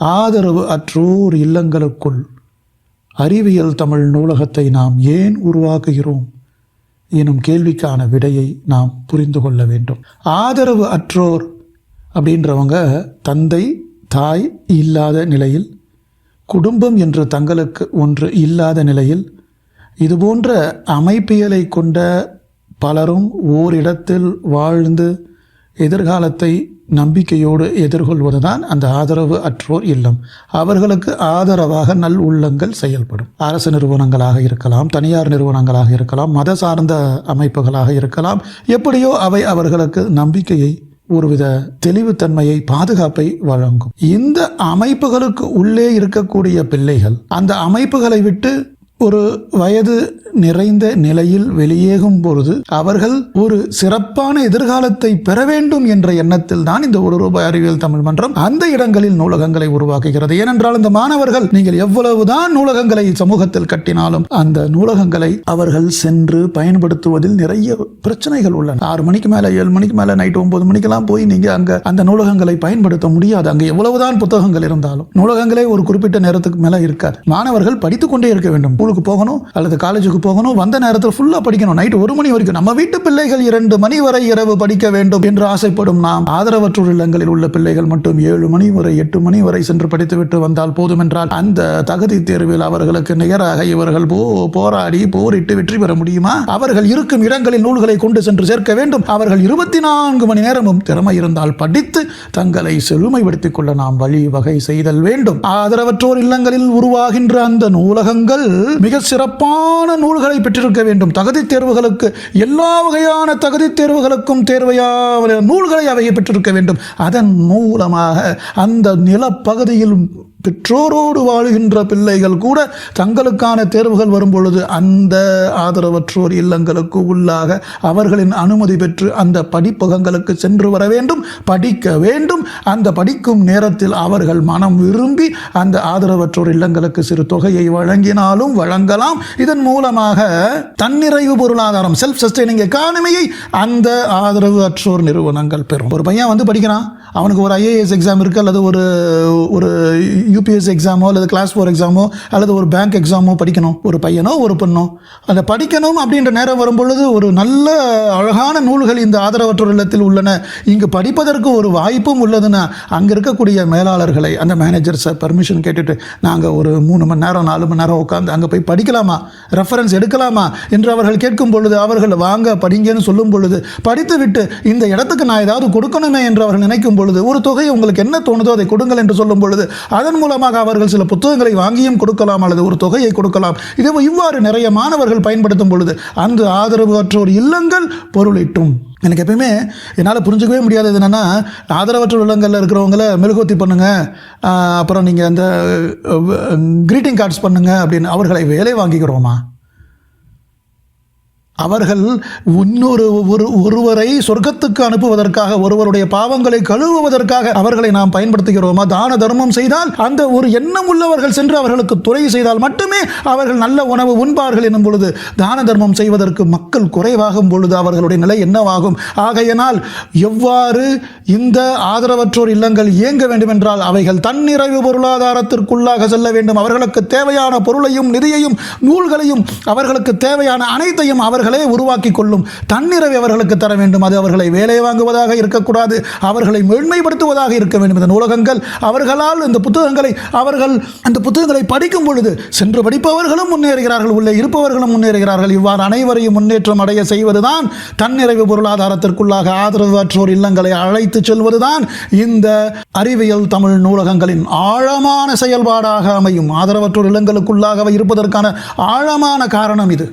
ஆதரவு அற்றோர் இல்லங்களுக்குள் அறிவியல் தமிழ் நூலகத்தை நாம் ஏன் உருவாக்குகிறோம்? எனும் கேள்விக்கான விடையை நாம் புரிந்து கொள்ள வேண்டும். ஆதரவு அற்றோர் அப்படின்றவங்க தந்தை தாய் இல்லாத நிலையில் குடும்பம் என்று தங்களுக்கு ஒன்று இல்லாத நிலையில் இதுபோன்ற அமைப்பியலை கொண்ட பலரும் ஓரிடத்தில் வாழ்ந்து எதிர்காலத்தை நம்பிக்கையோடு எதிர்கொள்வதுதான் அந்த ஆதரவு அற்றோர் இல்லம். அவர்களுக்கு ஆதரவாக நல் உள்ளங்கள் செயல்படும். அரசு நிறுவனங்களாக இருக்கலாம் தனியார் நிறுவனங்களாக இருக்கலாம் மத சார்ந்த அமைப்புகளாக இருக்கலாம். எப்படியோ அவை அவர்களுக்கு நம்பிக்கையை ஒருவித தெளிவுத்தன்மையை பாதுகாப்பை வழங்கும். இந்த அமைப்புகளுக்கு உள்ளே இருக்கக்கூடிய பிள்ளைகள் அந்த அமைப்புகளை விட்டு ஒரு வயது நிறைந்த நிலையில் வெளியேகும் பொழுது அவர்கள் ஒரு சிறப்பான எதிர்காலத்தை பெற வேண்டும் என்ற எண்ணத்தில் தான் இந்த ஒரு ரூபாய் அறிவியல் தமிழ் மன்றம் அந்த இடங்களில் நூலகங்களை உருவாக்குகிறது. ஏனென்றால் இந்த மாணவர்கள் நீங்கள் எவ்வளவுதான் நூலகங்களை சமூகத்தில் கட்டினாலும் அந்த நூலகங்களை அவர்கள் சென்று பயன்படுத்துவதில் நிறைய பிரச்சனைகள் உள்ளன. ஆறு மணிக்கு மேல ஏழு மணிக்கு மேல நைட் ஒன்பது மணிக்கெல்லாம் போய் நீங்க அங்க அந்த நூலகங்களை பயன்படுத்த முடியாது. அங்க எவ்வளவுதான் புத்தகங்கள் இருந்தாலும் நூலகங்களே ஒரு குறிப்பிட்ட நேரத்துக்கு மேல இருக்காது. மாணவர்கள் படித்துக்கொண்டே இருக்க வேண்டும். ஸ்கூலுக்கு போகணும் அல்லது காலேஜுக்கு போகணும் வந்த நேரத்தில் ஃபுல்லாக படிக்கணும். நைட் ஒரு மணி வரைக்கும். நம்ம வீட்டு பிள்ளைகள் இரண்டு மணி வரை இரவு படிக்க வேண்டும் என்று ஆசைப்படும் நாம். ஆதரவற்றோர் இல்லங்களில் உள்ள பிள்ளைகள் மட்டும் ஏழு மணி வரை எட்டு மணி வரை சென்று படித்துவிட்டு வந்தால் போதும் என்றால் அந்த தகுதி தேர்வில் அவர்களுக்கு நிகராக இவர்கள் போ போராடி போரிட்டு வெற்றி பெற முடியுமா? அவர்கள் இருக்கும் இடங்களில் நூல்களை கொண்டு சென்று சேர்க்க வேண்டும். அவர்கள் இருபத்தி நான்கு மணி நேரமும் திறமை இருந்தால் படித்து தங்களை செழுமைப்படுத்திக் கொள்ள நாம் வழி வகை செய்தல் வேண்டும். ஆதரவற்றோர் இல்லங்களில் உருவாகின்ற அந்த நூலகங்கள் மிக சிறப்பான நூல்களை பெற்றிருக்க வேண்டும். தகுதி தேர்வுகளுக்கு எல்லா வகையான தகுதி தேர்வுகளுக்கும் தேர்வையான நூல்களை அவை பெற்றிருக்க வேண்டும். அதன் மூலமாக அந்த நிலப்பகுதியில் பெற்றோரோடு வாழுகின்ற பிள்ளைகள் கூட தங்களுக்கான தேர்வுகள் வரும்பொழுது அந்த ஆதரவற்றோர் இல்லங்களுக்கு உள்ளாக அவர்களின் அனுமதி பெற்று அந்த படிப்பகங்களுக்கு சென்று வர வேண்டும் படிக்க வேண்டும். அந்த படிக்கும் நேரத்தில் அவர்கள் மனம் விரும்பி அந்த ஆதரவற்றோர் இல்லங்களுக்கு சிறு தொகையை வழங்கினாலும் வழங்கலாம். இதன் மூலமாக தன்னிறைவு பொருளாதாரம் செல்ஃப் சஸ்டைனிங் எக்கானமியை அந்த ஆதரவு அற்றோர் நிறுவனங்கள் பெறும். ஒரு பையன் வந்து படிக்கிறான். அவனுக்கு ஒரு ஐஏஎஸ் எக்ஸாம் இருக்குது அல்லது ஒரு ஒரு யூபிஎஸ் எக்ஸாமோ அல்லது கிளாஸ் ஃபோர் எக்ஸாமோ அல்லது ஒரு பேங்க் எக்ஸாமோ படிக்கணும். ஒரு பையனோ ஒரு பெண்ணோ. அந்த படிக்கணும் அப்படின்ற நேரம் வரும்பொழுது ஒரு நல்ல அழகான நூல்கள் இந்த ஆதரவற்றோர் இல்லத்தில் உள்ளன. இங்கு படிப்பதற்கு ஒரு வாய்ப்பும் உள்ளதுன்னா அங்கே இருக்கக்கூடிய மேலாளர்களை அந்த மேனேஜர்ஸை பர்மிஷன் கேட்டுட்டு நாங்கள் ஒரு மூணு மணி நேரம் நாலு மணி நேரம் உட்காந்து அங்கே போய் படிக்கலாமா? ரெஃபரன்ஸ் எடுக்கலாமா? என்று அவர்கள் கேட்கும் பொழுது அவர்கள் வாங்க படிங்கன்னு சொல்லும் பொழுது படித்து விட்டு இந்த இடத்துக்கு நான் ஏதாவது கொடுக்கணுமே என்று அவர்கள் நினைக்கும் பொழுது ஒரு தொகை உங்களுக்கு என்ன தோணுதோ அதை கொடுங்கள் என்று சொல்லும் பொழுது அதன் மூலமாக அவர்கள் சில புத்தகங்களை வாங்கியும் கொடுக்கலாம் அல்லது ஒரு தொகையை கொடுக்கலாம். இதே இவ்வாறு நிறைய மாணவர்கள் பயன்படுத்தும் பொழுது அந்த ஆதரவு அற்றோர் இல்லங்கள் பொருளிட்டும். எனக்கு எப்பயுமே என்னால் புரிஞ்சுக்கவே முடியாதது என்னென்னா ஆதரவற்ற இல்லங்களில் இருக்கிறவங்கள மெழுகுவத்தி பண்ணுங்கள் அப்புறம் நீங்கள் அந்த க்ரீட்டிங் கார்ட்ஸ் பண்ணுங்கள் அப்படின்னு அவர்களை வேலை வாங்கிக்கிறோமா அவர்கள் இன்னொரு ஒரு ஒருவரை சொர்க்கத்துக்கு அனுப்புவதற்காக ஒருவருடைய பாவங்களை கழுவுவதற்காக அவர்களை நாம் பயன்படுத்துகிறோமா? தான தர்மம் செய்தால் அந்த ஒரு எண்ணம் உள்ளவர்கள் சென்று அவர்களுக்கு துறை செய்தால் மட்டுமே அவர்கள் நல்ல உணவு உண்பார்கள் எனும் பொழுது தான தர்மம் செய்வதற்கு மக்கள் குறைவாகும் பொழுது அவர்களுடைய நிலை என்னவாகும்? ஆகையினால் எவ்வாறு இந்த ஆதரவற்றோர் இல்லங்கள் இயங்க வேண்டுமென்றால் அவைகள் தன்னிறைவு பொருளாதாரத்திற்குள்ளாக செல்ல வேண்டும். அவர்களுக்கு தேவையான பொருளையும் நிதியையும் நூல்களையும் அவர்களுக்கு தேவையான அனைத்தையும் அவர்கள் அவர்களே உருவாக்கி கொள்ளும் தன்னிறைவை அவர்களுக்கு தர வேண்டும். அது அவர்களை வேலை வாங்குவதாக இருக்கக்கூடாது அவர்களை மேன்மைப்படுத்துவதாக இருக்க வேண்டும். இந்த நூலகங்கள் அவர்களால் இந்த புத்தகங்களை அவர்கள் அந்த புத்தகங்களை படிக்கும் பொழுது சென்று படிப்பவர்களும் முன்னேறுகிறார்கள் உள்ளே இருப்பவர்களும் முன்னேறுகிறார்கள். இவ்வாறு அனைவரையும் முன்னேற்றம் அடைய செய்வதுதான் தன்னிறைவு பொருளாதாரத்திற்குள்ளாக ஆதரவு அற்றோர் இல்லங்களை அழைத்து செல்வதுதான் இந்த அறிவியல் தமிழ் நூலகங்களின் ஆழமான செயல்பாடாக அமையும். ஆதரவற்றோர் இல்லங்களுக்குள்ளாக இருப்பதற்கான ஆழமான காரணம் இது.